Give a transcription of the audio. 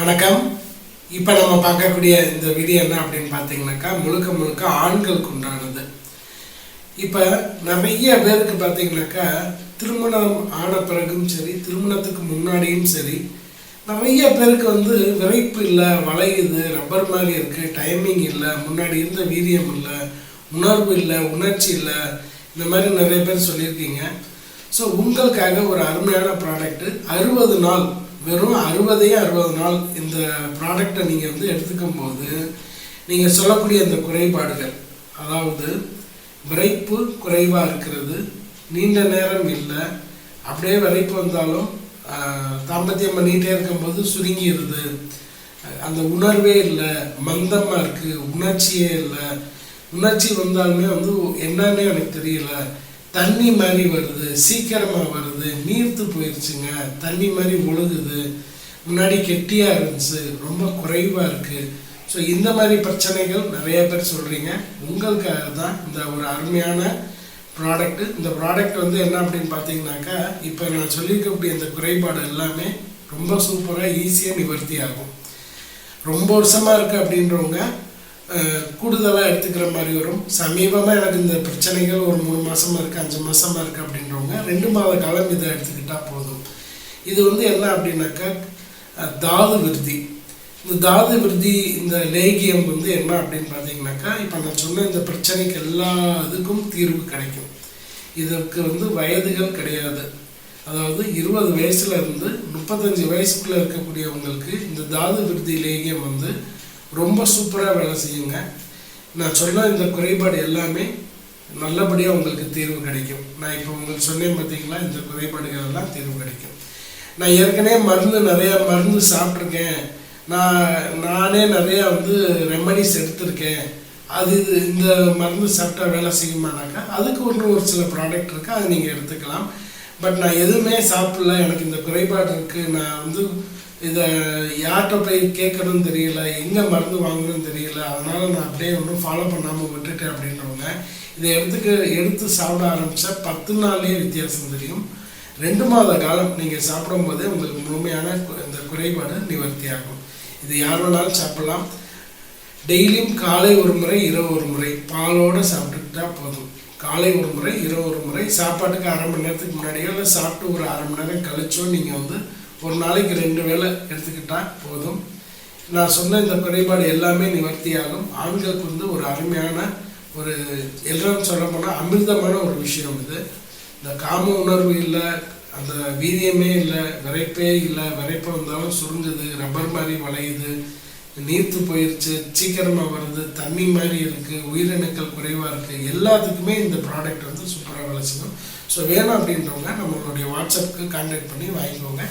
வணக்கம். இப்போ நம்ம பார்க்கக்கூடிய இந்த வீடியோ என்ன அப்படின்னு பார்த்தீங்கன்னாக்கா முழுக்க முழுக்க ஆண்களுக்கு உண்டானது. இப்போ நிறைய பேருக்கு பார்த்தீங்கன்னாக்கா திருமணம் ஆன பிறகும் சரி திருமணத்துக்கு முன்னாடியும் சரி நிறைய பேருக்கு வந்து விரைப்பு இல்லை வளையுது ரப்பர் மாதிரி இருக்குது டைமிங் இல்லை முன்னாடி இருந்த வீரியம் இல்லை உணர்வு இல்லை உணர்ச்சி இல்லை இந்த மாதிரி நிறைய பேர் சொல்லியிருக்கீங்க. ஸோ உங்களுக்காக ஒரு அருமையான ப்ராடக்ட்டு அறுபது நாள் வெறும் அறுபதே அறுபது நாள் இந்த ப்ராடக்டை நீங்கள் வந்து எடுத்துக்கும் போது நீங்கள் சொல்லக்கூடிய அந்த குறைபாடுகள் அதாவது விரைப்பு குறைவாக இருக்கிறது நீண்ட நேரம் இல்லை அப்படியே விரைப்பு வந்தாலும் தாம்பத்தியம் பண்ணிகிட்டே இருக்கும்போது சுருங்கிடுது அந்த உணர்வே இல்லை மந்தமாக இருக்குது உணர்ச்சியே இல்லை. உணர்ச்சி வந்தாலுமே வந்து என்னன்னே எனக்கு தெரியல. தண்ணி மாதிரி வருது சீக்கிரமாக வருது நீர்த்து போயிடுச்சுங்க தண்ணி மாதிரி ஒழுகுது முன்னாடி கெட்டியாக இருந்துச்சு ரொம்ப குறைவாக இருக்குது ஸோ இந்த மாதிரி பிரச்சனைகள் நிறைய பேர் சொல்கிறீங்க உங்களுக்காக தான் இந்த ஒரு அருமையான ப்ராடக்ட் இந்த ப்ராடக்ட் வந்து என்ன அப்படின்னு பார்த்தீங்கன்னாக்கா இப்போ நான் சொல்லியிருக்கக்கூடிய இந்த குறைபாடு எல்லாமே ரொம்ப சூப்பராக ஈஸியாக நிவர்த்தி ஆகும். ரொம்ப வருஷமாக இருக்குது அப்படின்றவங்க கூடுதலாக எடுத்துக்கிற மாதிரி வரும். சமீபமாக எனக்கு இந்த பிரச்சனைகள் ஒரு மூணு மாதமாக இருக்குது அஞ்சு மாதமாக இருக்குது அப்படின்றவங்க ரெண்டு மாத காலம் இதை எடுத்துக்கிட்டால் போதும். இது வந்து என்ன அப்படின்னாக்கா தாது விருதி. இந்த தாது விருதி இந்த லேகியம் வந்து என்ன அப்படின்னு பார்த்தீங்கன்னாக்கா இப்போ நான் சொன்ன இந்த பிரச்சனைக்கு எல்லா இதுக்கும் தீர்வு கிடைக்கும். இதற்கு வந்து வயதுகள் கிடையாது. அதாவது இருபது வயசுல இருந்து முப்பத்தஞ்சு வயசுக்குள்ளே இருக்கக்கூடியவங்களுக்கு இந்த தாது விருதி லேகியம் வந்து ரொம்ப சூப்பராக வேலை செய்யுங்க. நான் சொன்ன இந்த குறைபாடு எல்லாமே நல்லபடியாக உங்களுக்கு தீர்வு கிடைக்கும். நான் இப்போ உங்களுக்கு சொன்னேன் பார்த்தீங்களா இந்த குறைபாடுகள் எல்லாம் தீர்வு கிடைக்கும். நான் ஏற்கனவே மருந்து நிறையா மருந்து சாப்பிட்ருக்கேன் நான் நானே நிறையா வந்து ரெமடிஸ் எடுத்திருக்கேன். அது இது இந்த மருந்து சாப்பிட்டா வேலை செய்யுமானாக்கா அதுக்கு ஒன்று ஒரு சில ப்ராடக்ட் இருக்குது அதை நீங்கள் எடுத்துக்கலாம். பட் நான் எதுவுமே சாப்பிடல. எனக்கு இந்த குறைபாடு இருக்குது நான் வந்து இதை யார்கிட்ட போய் கேட்கணும்னு தெரியல. எங்கே மருந்து வாங்கணும்னு தெரியல. அதனால் நான் அப்படியே ஒன்றும் ஃபாலோ பண்ணாமல் விட்டுட்டேன் அப்படின்றவங்க. இதை எடுத்துக்க எடுத்து சாப்பிட ஆரம்பித்தா பத்து நாள்லேயே வித்தியாசம் தெரியும். ரெண்டு மாத காலம் நீங்கள் சாப்பிடும்போதே உங்களுக்கு முழுமையான இந்த குறைபாடு நிவர்த்தி ஆகும். இது யார் வேணாலும் சாப்பிடலாம். டெய்லியும் காலை ஒரு முறை இரவு ஒரு முறை பாலோடு சாப்பிட்டுக்கிட்டா போதும். காலை ஒரு முறை இரவு ஒரு முறை சாப்பாட்டுக்கு அரை மணி நேரத்துக்கு முன்னாடியோ இல்லை சாப்பிட்டு ஒரு அரை மணி நேரம் கழிச்சோ நீங்கள் வந்து ஒரு நாளைக்கு ரெண்டு வேளை எடுத்துக்கிட்டால் போதும். நான் சொன்ன இந்த குறைபாடு எல்லாமே நிவர்த்தியாகும். ஆண்களுக்கு வந்து ஒரு அருமையான ஒரு எல்லாரும் சொல்ல போனால் அமிர்தமான ஒரு விஷயம் இது. இந்த காம உணர்வு இல்லை அந்த வீரியமே இல்லை விரைப்பே இல்லை விரைப்பு வந்தாலும் சுருங்குது ரப்பர் மாதிரி வளையுது. நீர்த்து போயிடுச்சு சீக்கிரமாக வருது தண்ணி மாதிரி இருக்குது உயிரணுக்கள் குறைவாக இருக்குது எல்லாத்துக்குமே இந்த ப்ராடக்ட் வந்து சூப்பராக வேலை செய்யும் ஸோ வேணும் அப்படின்றவங்க நம்மளுடைய வாட்ஸ்அப்புக்கு கான்டாக்ட் பண்ணி வாங்கிக்கோங்க.